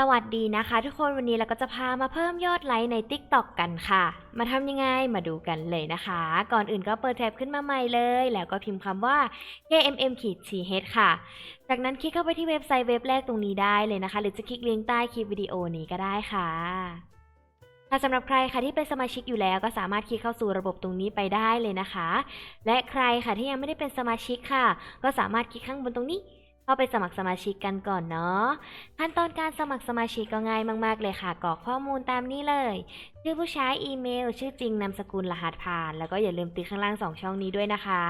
สวัสดีนะคะทุกคนวันนี้เราก็จะพามาเพิ่มยอดไลค์ใน TikTok กันค่ะ มาทำยังไงมาดูกันเลยนะคะ ก่อนอื่นก็เปิดแท็บขึ้นมาใหม่เลย แล้วก็พิมพ์คำว่า kmm ขีด th ค่ะ จากนั้นคลิกเข้าไปที่เว็บไซต์เว็บแรกตรงนี้ได้เลยนะคะ หรือจะคลิกลิงก์ใต้คลิปวิดีโอนี้ก็ได้ค่ะถ้าสำหรับใครค่ะที่เป็นสมาชิกอยู่แล้วก็สามารถคลิกเข้าสู่ระบบตรงนี้ไปได้เลยนะคะ และใครค่ะที่ยังไม่ได้เป็นสมาชิกค่ะ ก็สามารถคลิกข้างบนตรงนี้ เข้าไปสมัครสมาชิกกันก่อนเนาะ ขั้นตอนการสมัครสมาชิกก็ง่ายมากๆเลยค่ะกรอกข้อมูลตามนี้เลย ชื่อผู้ใช้อีเมล ชื่อจริงนามสกุลรหัสผ่าน แล้วก็อย่าลืมติ๊กข้างล่าง 2 ช่องนี้ด้วยนะคะ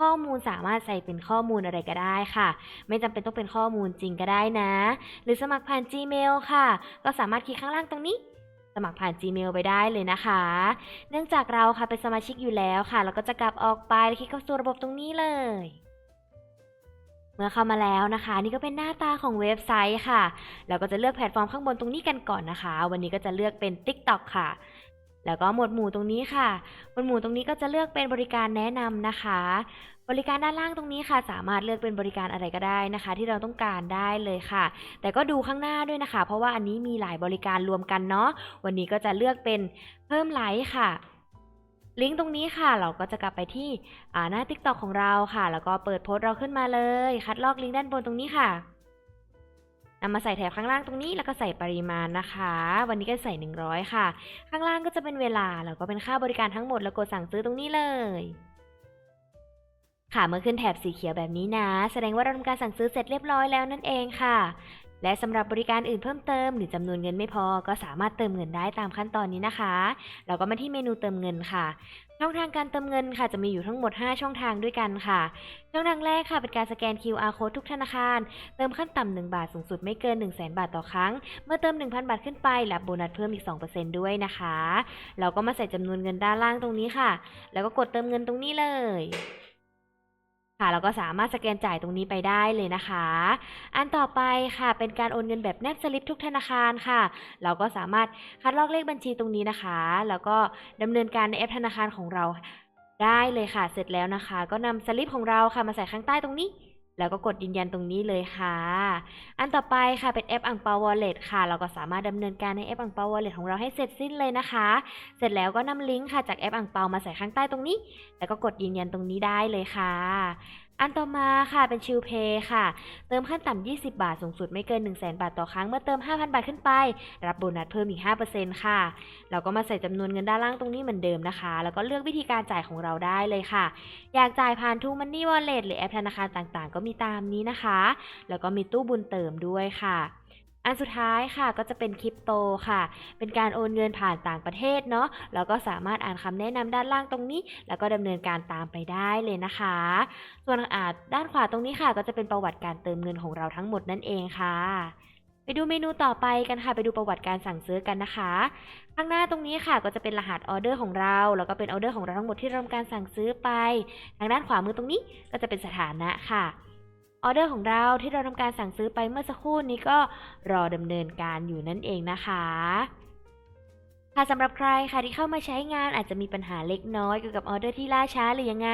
ข้อมูลสามารถใส่เป็นข้อมูลอะไรก็ได้ค่ะ ไม่จำเป็นต้องเป็นข้อมูลจริงก็ได้นะ หรือสมัครผ่าน Gmail ค่ะ ก็สามารถคลิกข้างล่างตรงนี้สมัครผ่าน Gmail ไปได้เลยนะคะ เนื่องจากเราค่ะเป็นสมาชิกอยู่แล้วค่ะ เราก็จะกลับออกไปแล้วคลิกเข้าสู่ระบบตรงนี้เลย เมื่อเข้ามาแล้วนะคะ นี่ก็เป็นหน้าตาของเว็บไซต์ค่ะ เราก็จะเลือกแพลตฟอร์มข้างบนตรงนี้กันก่อนนะคะ วันนี้ก็จะเลือกเป็น TikTok ค่ะ แล้วก็หมวดหมู่ตรงนี้ค่ะ หมวดหมู่ตรงนี้ก็จะเลือกเป็นบริการแนะนำนะคะ บริการด้านล่างตรงนี้ค่ะ สามารถเลือกเป็นบริการอะไรก็ได้นะคะ ที่เราต้องการได้เลยค่ะ แต่ก็ดูข้างหน้าด้วยนะคะ เพราะว่าอันนี้มีหลายบริการรวมกันเนาะ วันนี้ก็จะเลือกเป็นเพิ่มไลค์ค่ะ ลิงก์ตรงนี้ค่ะ เราก็จะกลับไปที่หน้า TikTok ของเราค่ะ แล้วก็เปิดโพสต์เราขึ้นมาเลย คัดลอกลิงก์ด้านบนตรงนี้ค่ะนำมาใส่แถบข้างล่างตรงนี้แล้วก็ใส่ปริมาณนะคะ วันนี้ก็ใส่ 100 ค่ะ ข้างล่างก็จะเป็นเวลา แล้วก็เป็นค่าบริการทั้งหมด แล้วกดสั่งซื้อตรงนี้เลย ค่ะ เมื่อขึ้นแถบสีเขียวแบบนี้นะ แสดงว่าเราทำการสั่งซื้อเสร็จเรียบร้อยแล้วนั่นเองค่ะ และสำหรับบริการอื่นเพิ่มเติมหรือจำนวนเงินไม่พอ ก็สามารถเติมเงินได้ตามขั้นตอนนี้นะคะ เราก็มาที่เมนูเติมเงินค่ะ ช่องทางการเติมเงินค่ะจะมีอยู่ทั้งหมด 5 ช่องทางด้วยกันค่ะ ช่องทางแรกค่ะเป็นการสแกน QR code ทุกธนาคาร เติมขั้นต่ำ1บาทสูงสุดไม่เกิน 1 0 0 0 0แบาทต่อครั้ง เมื่อเติม 1,000 บาทขึ้นไปรับโบนัสเพิ่มอีก 2%ด้วยนะคะ เราก็มาใส่จำนวนเงินด้านล่างตรงนี้ค่ะ แล้วก็กดเติมเงินตรงนี้เลย ค่ะเราก็สามารถสแกนจ่ายตรงนี้ไปได้เลยนะคะ อันต่อไปค่ะ เป็นการโอนเงินแบบแนบสลิปทุกธนาคารค่ะ เราก็สามารถคัดลอกเลขบัญชีตรงนี้นะคะ แล้วก็ดำเนินการในแอปธนาคารของเราได้เลยค่ะ เสร็จแล้วนะคะ ก็นำสลิปของเราค่ะมาใส่ข้างใต้ตรงนี้ แล้วก็กดยืนยันตรงนี้เลยค่ะ อันต่อไปค่ะเป็นแอปอังเปาวอลเล็ตค่ะ เราก็สามารถดำเนินการในแอปอังเปาวอลเล็ตของเราให้เสร็จสิ้นเลยนะคะ เสร็จแล้วก็นำลิงก์ค่ะจากแอปอังเปามาใส่ข้างใต้ตรงนี้ แล้วก็กดยืนยันตรงนี้ได้เลยค่ะ อันต่อมาค่ะเป็นชิลเพย์ค่ะ เติมขั้นต่ำ 20 บาท สูงสุดไม่เกิน 1 0 0 0 0 0บาทต่อครั้ง เมื่อเติม 5,000 บาทขึ้นไป รับโบนัสเพิ่มอีก 5%ค่ะ เราก็มาใส่จำนวนเงินด้านล่างตรงนี้เหมือนเดิมนะคะ แล้วก็เลือกวิธีการจ่ายของเราได้เลยค่ะ อยากจ่ายผ่านทูมันนี่วอลเล็ตหรือแอปธนาคารต่างๆ ก็มีตามนี้นะคะ แล้วก็มีตู้บุญเติมด้วยค่ะ อันสุดท้ายค่ะก็จะเป็นคริปโตค่ะ เป็นการโอนเงินผ่านต่างประเทศเนาะแล้วก็สามารถอ่านคำแนะนำด้านล่างตรงนี้ แล้วก็ดำเนินการตามไปได้เลยนะคะ ส่วนอ่าด้านขวาตรงนี้ค่ะ ก็จะเป็นประวัติการเติมเงินของเราทั้งหมดนั่นเองค่ะไปดูเมนูต่อไปกันค่ะ ไปดูประวัติการสั่งซื้อกันนะคะ ข้างหน้าตรงนี้ค่ะ ก็จะเป็นรหัสออเดอร์ของเรา แล้วก็เป็นออเดอร์ของเราทั้งหมดที่เราทำการสั่งซื้อไป ทางด้านขวามือตรงนี้ก็จะเป็นสถานะค่ะ ออเดอร์ของเราที่เราทำการสั่งซื้อไปเมื่อสักครู่นี้ก็รอดำเนินการอยู่นั่นเองนะคะค่ะสำหรับใครค่ะที่เข้ามาใช้งานอาจจะมีปัญหาเล็กน้อยเกี่ยวกับออเดอร์ที่ล่าช้าหรือยังไง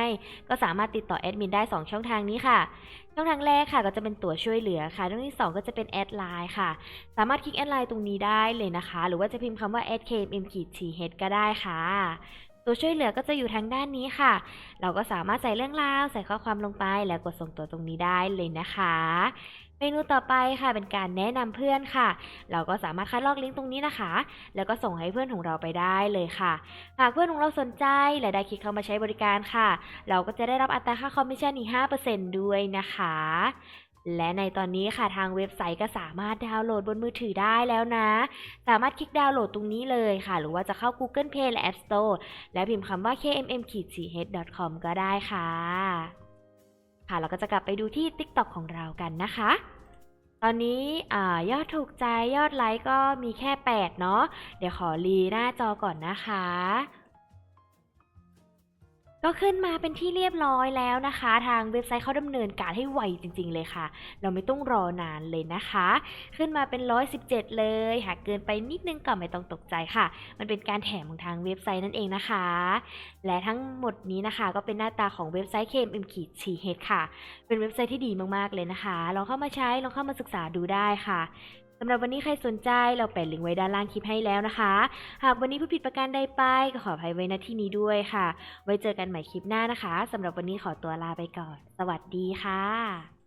ก็สามารถติดต่อแอดมินได้ 2 ช่องทางนี้ค่ะ ช่องทางแรกค่ะก็จะเป็นตัวช่วยเหลือค่ะช่องที่ 2 ก็จะเป็นแอดไลน์ค่ะ สามารถคลิกแอดไลน์ตรงนี้ได้เลยนะคะ หรือว่าจะพิมพ์คำว่า @kmm-th ก็ได้ค่ะ ตัวช่วยเหลือก็จะอยู่ทางด้านนี้ค่ะ เราก็สามารถใส่เรื่องราว ใส่ข้อความลงไปแล้วกดส่งตัวตรงนี้ได้เลยนะคะ เมนูต่อไปค่ะเป็นการแนะนำเพื่อนค่ะ เราก็สามารถคัดลอกลิงก์ตรงนี้นะคะ แล้วก็ส่งให้เพื่อนของเราไปได้เลยค่ะหากเพื่อนของเราสนใจและได้คลิกเข้ามาใช้บริการค่ะ เราก็จะได้รับอัตราค่าคอมมิชชั่นอีก5%ด้วยนะคะ และในตอนนี้ค่ะทางเว็บไซต์ก็สามารถดาวน์โหลดบนมือถือได้แล้วนะ สามารถคลิกดาวน์โหลดตรงนี้เลยค่ะ หรือว่าจะเข้า Google Play และ App Store แล้วพิมพ์คำว่า kmm-ch.com ก็ได้ค่ะ ค่ะเราก็จะกลับไปดูที่ TikTok ของเรากันนะคะ ตอนนี้อยอดถูกใจยอดไลค์ก็มีแค่ 8 เนาะเดี๋ยวขอรีหน้าจอก่อนนะคะ ก็ขึ้นมาเป็นที่เรียบร้อยแล้วนะคะ ทางเว็บไซต์เขาดำเนินการให้ไวจริง ๆ เลยค่ะ เราไม่ต้องรอนานเลยนะคะ ขึ้นมาเป็น 117 เลยหากเกินไปนิดนึงก็ไม่ต้องตกใจค่ะ มันเป็นการแถมของทางเว็บไซต์นั่นเองนะคะ และทั้งหมดนี้นะคะ ก็เป็นหน้าตาของเว็บไซต์ KMM ขีด CH ค่ะ เป็นเว็บไซต์ที่ดีมากๆเลยนะคะลองเข้ามาใช้ลองเข้ามาศึกษาดูได้ค่ะำหรับวันนี้ใครสนใจเราแปะลิงก์ไว้ด้านล่างคลิปให้แล้วนะคะ หากวันนี้ผู้ผิดประการใดไปก็ขออภัยไว้ณที่นี้ด้วยค่ะ ไว้เจอกันใหม่คลิปหน้านะคะสำหรับวันนี้ขอตัวลาไปก่อน สวัสดีค่ะ